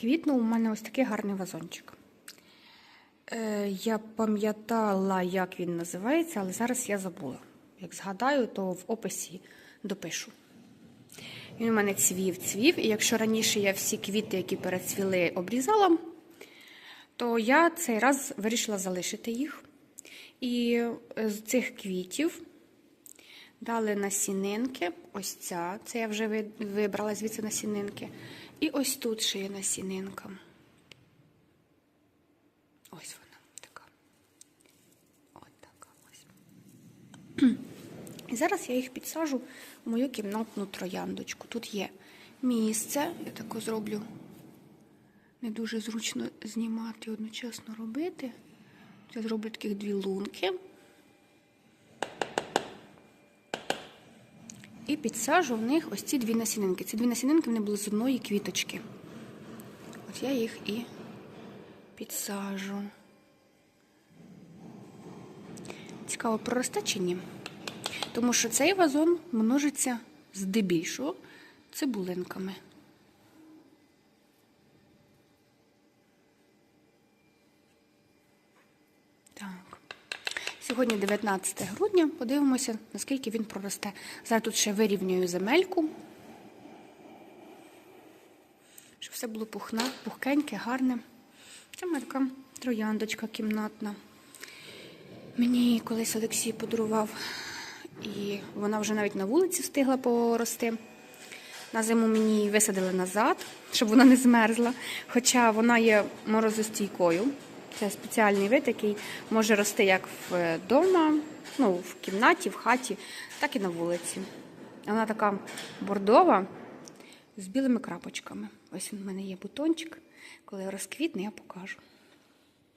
квітнув у мене ось такий гарний вазончик. Е, я пам'ятала, як він називається, але зараз я забула. Як згадаю, то в описі допишу. Він у мене цвів, цвів, і якщо раніше я всі квіти, які перецвіли, обрізала, то я цей раз вирішила залишити їх. І е, з цих квітів дали насінинки. Ось ця, це я вже вибрала звідси насінинки. І ось тут ще є насінинка. Ось вона така. Ось така ось. І зараз я їх підсажу в мою кімнатну трояндочку. Тут є місце, я тако зроблю. Не дуже зручно знімати і одночасно робити. Я зроблю таких дві лунки. І підсажу в них ось ці дві насінинки. Ці дві насінинки вони були з одної квіточки. От я їх і підсажу. Цікаво, проросте чи ні? Тому що цей вазон множиться здебільшого цибулинками. Так. Сьогодні 19 грудня. Подивимося, наскільки він проросте. Зараз тут ще вирівнюю земельку. Щоб все було пухна, пухкеньке, гарне. Це моя така трояндочка кімнатна. Мені колись Олексій подарував, і вона вже навіть на вулиці встигла порости. На зиму мені її висадили назад, щоб вона не змерзла. Хоча вона є морозостійкою. Це спеціальний вид, який може рости як вдома, ну, в кімнаті, в хаті, так і на вулиці. Вона така бордова з білими крапочками. Ось в мене є бутончик. Коли розквітне, я покажу.